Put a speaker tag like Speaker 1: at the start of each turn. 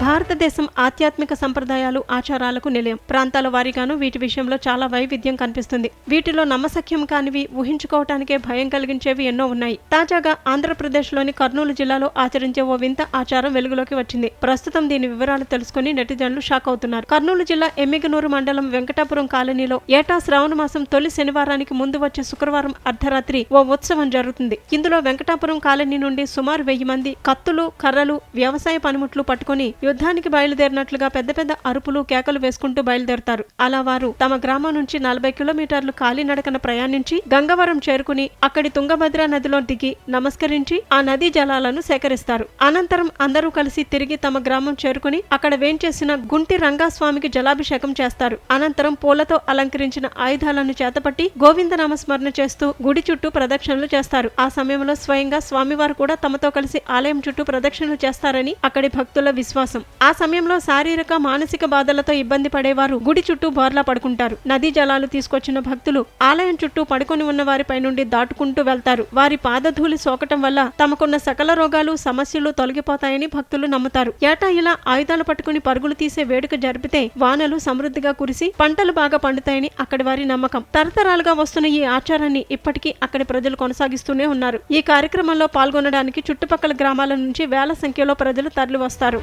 Speaker 1: భారతదేశం ఆధ్యాత్మిక సంప్రదాయాలు ఆచారాలకు నిలయం. ప్రాంతాల వారీగాను వీటి విషయంలో చాలా వైవిధ్యం కనిపిస్తుంది. వీటిలో నమ్మసఖ్యం కానివి ఊహించుకోవటానికే భయం కలిగించేవి ఎన్నో ఉన్నాయి. తాజాగా ఆంధ్రప్రదేశ్లోని కర్నూలు జిల్లాలో ఆచరించే ఓ వింత ఆచారం వెలుగులోకి వచ్చింది. ప్రస్తుతం దీని వివరాలు తెలుసుకుని నెటిజన్లు షాక్ అవుతున్నారు. కర్నూలు జిల్లా ఎమ్మిగనూరు మండలం వెంకటాపురం కాలనీలో ఏటా శ్రావణ మాసం తొలి శనివారానికి ముందు వచ్చే శుక్రవారం అర్ధరాత్రి ఓ ఉత్సవం జరుగుతుంది. ఇందులో వెంకటాపురం కాలనీ నుండి సుమారు వెయ్యి మంది కత్తులు కర్రలు వ్యవసాయ పనిముట్లు పట్టుకుని యుద్ధానికి బయలుదేరినట్లుగా పెద్ద పెద్ద అరుపులు కేకలు వేసుకుంటూ బయలుదేరతారు. అలా వారు తమ గ్రామం నుంచి నలభై కిలోమీటర్లు కాలినడకన ప్రయాణించి గంగవరం చేరుకుని అక్కడి తుంగభద్ర నదిలో దిగి నమస్కరించి ఆ నదీ జలాలను సేకరిస్తారు. అనంతరం అందరూ కలిసి తిరిగి తమ గ్రామం చేరుకుని అక్కడ వేంచేసిన గుంటి రంగాస్వామికి జలాభిషేకం చేస్తారు. అనంతరం పూలతో అలంకరించిన ఆయుధాలను చేతపట్టి గోవిందనామ స్మరణ చేస్తూ గుడి చుట్టూ ప్రదక్షిణలు చేస్తారు. ఆ సమయంలో స్వయంగా స్వామివారు కూడా తమతో కలిసి ఆలయం చుట్టూ ప్రదక్షిణలు చేస్తారని అక్కడి భక్తుల విశ్వాసం. ఆ సమయంలో శారీరక మానసిక బాధలతో ఇబ్బంది పడేవారు. గుడి చుట్టూ బోర్లా పడుకుంటారు. నదీ జలాలు తీసుకొచ్చిన భక్తులు ఆలయం చుట్టూ పడుకొని ఉన్న వారిపై నుండి దాటుకుంటూ వెళ్తారు. వారి పాదధూళి సోకటం వల్ల తమకున్న సకల రోగాలు సమస్యలు తొలగిపోతాయని భక్తులు నమ్ముతారు. ఏటా ఇలా ఆయుధాలు పట్టుకుని పరుగులు తీసే వేడుక జరిపితే వానలు సమృద్ధిగా కురిసి పంటలు బాగా పండుతాయని అక్కడి వారి నమ్మకం. తరతరాలుగా వస్తున్న ఈ ఆచారాన్ని ఇప్పటికీ అక్కడి ప్రజలు కొనసాగిస్తూనే ఉన్నారు. ఈ కార్యక్రమంలో పాల్గొనడానికి చుట్టుపక్కల గ్రామాల నుంచి వేల సంఖ్యలో ప్రజలు తరలి వస్తారు